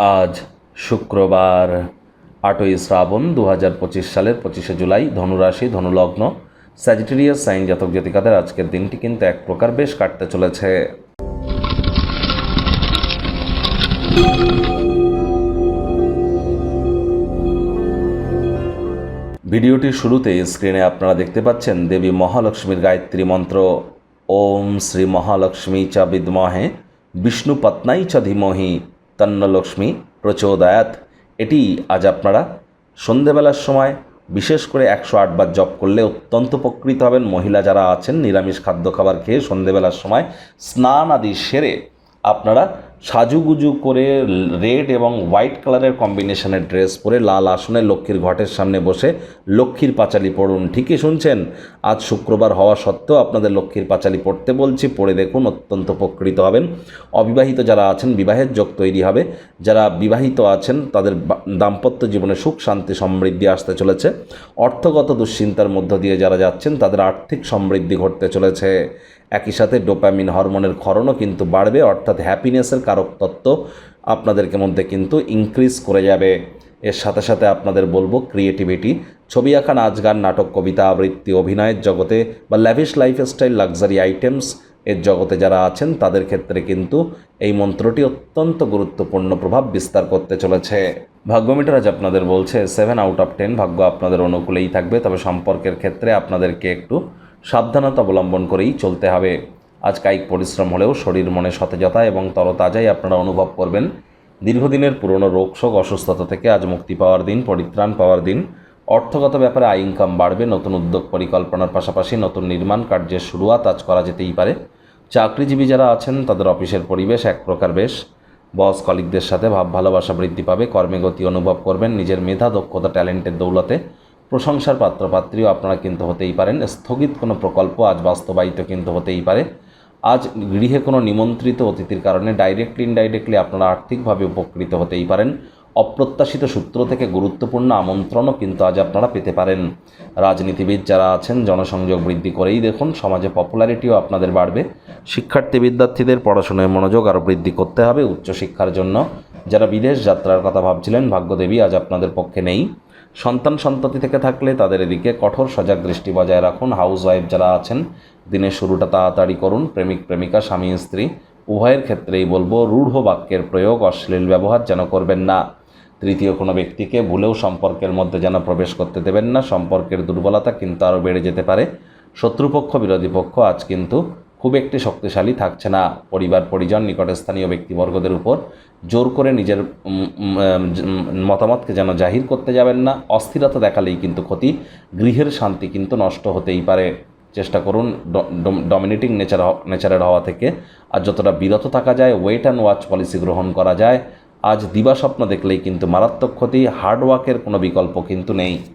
আজ শুক্রবার আটই শ্রাবণ দু হাজার পঁচিশ সালের পঁচিশে জুলাই ধনুরাশি, ধনুলগ্ন স্যাজিটেরিয়াস সাইন জাতক জাতিকাদের আজকের দিনটি কিন্তু এক প্রকার বেশ কাটতে চলেছে। ভিডিওটির শুরুতে স্ক্রিনে আপনারা দেখতে পাচ্ছেন দেবী মহালক্ষ্মীর গায়ত্রী মন্ত্র। ওম শ্রী মহালক্ষ্মী চ বিদ্মহে, বিষ্ণু পত্নাই চ ধীমহি। তন্নলক্ষ্মী প্রচোদয়াত। এটি আজ আপনারা সন্ধেবেলার সময় বিশেষ করে একশো আটবার জপ করলে অত্যন্ত উপকৃত হবেন। মহিলা যারা আছেন, নিরামিষ খাদ্য খাবার খেয়ে সন্ধেবেলার সময় স্নান আদি সেরে আপনারা সাজুগুজু করে রেড এবং হোয়াইট কালারের কম্বিনেশনের ড্রেস পরে লাল আসনে লক্ষ্মীর ঘটের সামনে বসে লক্ষ্মীর পাঁচালি পড়ুন। ঠিকই শুনছেন? আজ শুক্রবার হওয়া সত্ত্বেও আপনাদের লক্ষ্মীর পাঁচালি পড়তে বলছি, পড়ে দেখুন, অত্যন্ত উপকৃত হবেন। অবিবাহিত যারা আছেন, বিবাহের যোগ তৈরি হবে। যারা বিবাহিত আছেন, তাদের দাম্পত্য জীবনে সুখ, শান্তি, সমৃদ্ধি আসতে চলেছে। অর্থগত দুশ্চিন্তার মধ্য দিয়ে যারা যাচ্ছেন, তাদের আর্থিক সমৃদ্ধি ঘটতে চলেছে। একই সাথে ডোপামিন হরমোনের ক্ষরণও কিন্তু বাড়বে, অর্থাৎ হ্যাপিনেসের কারক তত্ত্ব আপনাদেরকে মধ্যে কিন্তু ইনক্রিজ করে যাবে। এর সাথে সাথে আপনাদের বলব ক্রিয়েটিভিটি ছবি আঁকা, নাচ গান, নাটক, কবিতা, আবৃত্তি, অভিনয়ের জগতে বা ল্যাভিশ লাইফস্টাইল লাক্সারি আইটেমস এর জগতে যারা আছেন, তাদের ক্ষেত্রে কিন্তু এই মন্ত্রটি অত্যন্ত গুরুত্বপূর্ণ প্রভাব বিস্তার করতে চলেছে। ভাগ্যমিটার আজ আপনাদের বলছে সেভেন আউট অফ টেন ভাগ্য আপনাদের অনুকূলেই থাকবে, তবে সম্পর্কের ক্ষেত্রে আপনাদেরকে একটু সাবধানতা অবলম্বন করেই চলতে হবে। আজ কায়িক পরিশ্রম হলেও শরীর মনে সতেজতা এবং তরতাজাই আপনারা অনুভব করবেন। দীর্ঘদিনের পুরনো রোগ শোক, অসুস্থতা থেকে আজ মুক্তি পাওয়ার দিন, পরিত্রাণ পাওয়ার দিন। অর্থগত ব্যাপারে আয়, ইনকাম বাড়বে, নতুন উদ্যোগ পরিকল্পনার পাশাপাশি নতুন নির্মাণ কার্যের শুরুয়াত আজ করা যেতেই পারে। চাকরিজীবী যারা আছেন, তাদের অফিসের পরিবেশ এক প্রকার বেশ। বস, কলিগদের সাথে ভাব ভালোবাসা বৃদ্ধি পাবে, কর্মে গতি অনুভব করবেন, নিজের মেধা, দক্ষতা, ট্যালেন্টের দৌলতে। প্রশংসার পাত্রপাত্রীও আপনারা কিন্তু হতেই পারেন। স্থগিত কোনো প্রকল্প আজ বাস্তবায়িত কিন্তু হতেই পারে। আজ গৃহে কোনো নিমন্ত্রিত অতিথির কারণে ডাইরেক্টলি ইনডাইরেক্টলি আপনারা আর্থিকভাবে উপকৃত হতেই পারেন। অপ্রত্যাশিত সূত্র থেকে গুরুত্বপূর্ণ আমন্ত্রণও কিন্তু আজ আপনারা পেতে পারেন। রাজনীতিবিদ যারা আছেন, জনসংযোগ বৃদ্ধি করেই দেখুন, সমাজে পপুলারিটিও আপনাদের বাড়বে। শিক্ষার্থী বিদ্যার্থীদের পড়াশোনায় মনোযোগ আরও বৃদ্ধি করতে হবে উচ্চশিক্ষার জন্য। যারা বিদেশ যাত্রার কথা ভাবছিলেন, ভাগ্যদেবী আজ আপনাদের পক্ষে নেই। সন্তান সন্ততি থেকে থাকলে তাদের এদিকে কঠোর সজাগ দৃষ্টি বজায় রাখুন। হাউস ওয়াইফ যারা আছেন, দিনের শুরুটা তাড়াতাড়ি করুন। প্রেমিক, প্রেমিকা, স্বামী, স্ত্রী, উভয়ের ক্ষেত্রেই বলব, রূঢ় বাক্যের প্রয়োগ, অশ্লীল ব্যবহার যেন করবেন না। তৃতীয় কোনো ব্যক্তিকে ভুলেও সম্পর্কের মধ্যে যেন প্রবেশ করতে দেবেন না। সম্পর্কের দুর্বলতা কিন্তু আরও বেড়ে যেতে পারে। শত্রুপক্ষ, বিরোধী পক্ষ, আজ কিন্তু খুব একটি শক্তিশালী থাকছে না পরিবার, পরিজন, নিকটস্থানীয় ব্যক্তিবর্গদের উপর। জোর করে নিজের মতামতকে যেন জাহির করতে যাবেন না। অস্থিরতা দেখালেই কিন্তু ক্ষতি, গৃহের শান্তি কিন্তু নষ্ট হতেই পারে। চেষ্টা করুন ডমিনেটিং নেচার নেচারের হওয়া থেকে। আর যতটা বিরত থাকা যায় ওয়েট অ্যান্ড ওয়াচ পলিসি গ্রহণ করা যায়। আজ দিবাস্বপ্ন দেখলেই কিন্তু মারাত্মক ক্ষতি হার্ডওয়ার্কের কোনো বিকল্প কিন্তু নেই।